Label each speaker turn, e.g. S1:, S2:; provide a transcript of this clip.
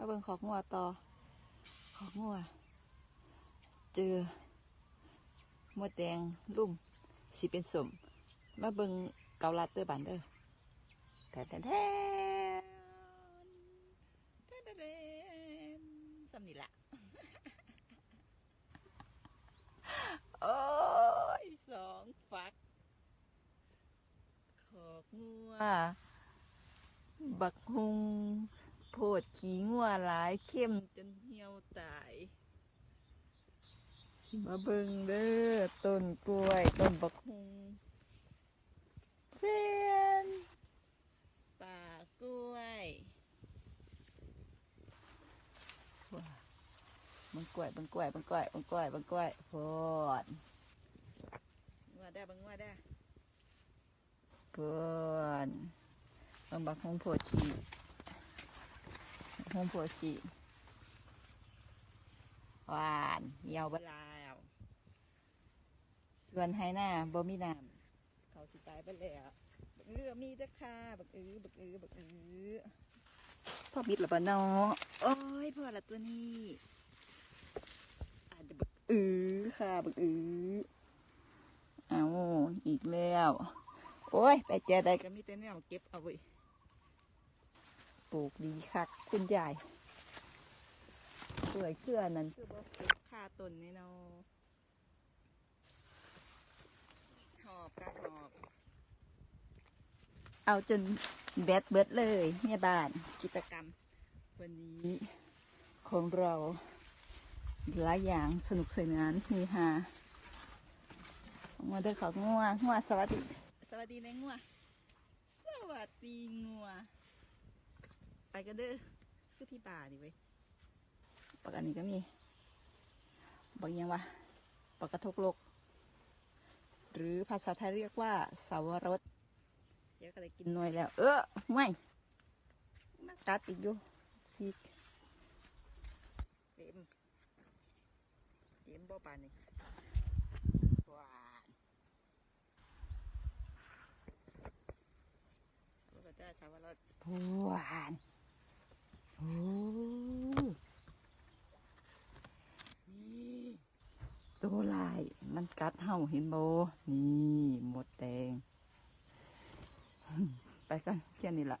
S1: มาเบิ่งขอกงัวต่อ ขอกงัวเจอมดแดงลุ่มสีเป็นสมมาเบิ่งเกาลัดเตอร์บันเดอร์แทนแทนแทนแทนแทนแทนสำนี่ละโอ้ยสองฝัก ขอกงัว บักฮุง พดขี้งัวหลายเข้มจนเหี่ยวตายสิมาเบิ่งเด้อต้นกล้วยต้นบักฮุงเซียนป่ากล้วยว้าบังกล้วยบังกล้วยบังกล้วยบังกล้วยบังกล้วยโพดงัวได้บังงัวได้เพื่อนบังบักฮุงโพด ชีฮุงโพดชีหวานเหี่ยวบลาว ส่วนไฮหน้าบ่มีน้ำเขาสิตายไปแล้วบักเอือมีเด้อค่ะบักอือบักอือบักอือพ่อมิดหรือเปล่าเนาะโอ้ยพ่อละตัวนี้อาจจะบักอือค่ะบักอือเอาอีกแล้ว โอ้ยไปแจใดก็มีแต่แนวเก็บเอาไว้ ปลูกดีคักคุณยายสวยเครือนั้นคือบ่เก็บค่าต้นนี่เนาะหอบกระหอบ เอาจนแบดเบิดเลยเนี่ยบ้านกิจกรรม วันนี้ของเราหลายอย่างสนุกสนานเฮฮางัวเด้อของัวงัวสวัสดี สวัสดีนะงัว สวัสดีงัวไป กันเด้อคือที่ป่าดิเว้ยปากอันนี้ก็มีบางอย่างวะปากกระทกโลก หรือภาษาไทยเรียกว่าสาวรสเดี๋ยวก็ได้กินหน่วยแล้ว เออไม่มากัดอีกอยู่พีกเต็มเต็มบ่ปานนี่หวานลูกกระเจ้าสาวรสหวาน โอ้นี่ตัวลายมันกัดเห่าเห็นโบนี่หมดแดง ไปกันแค่นี้ละ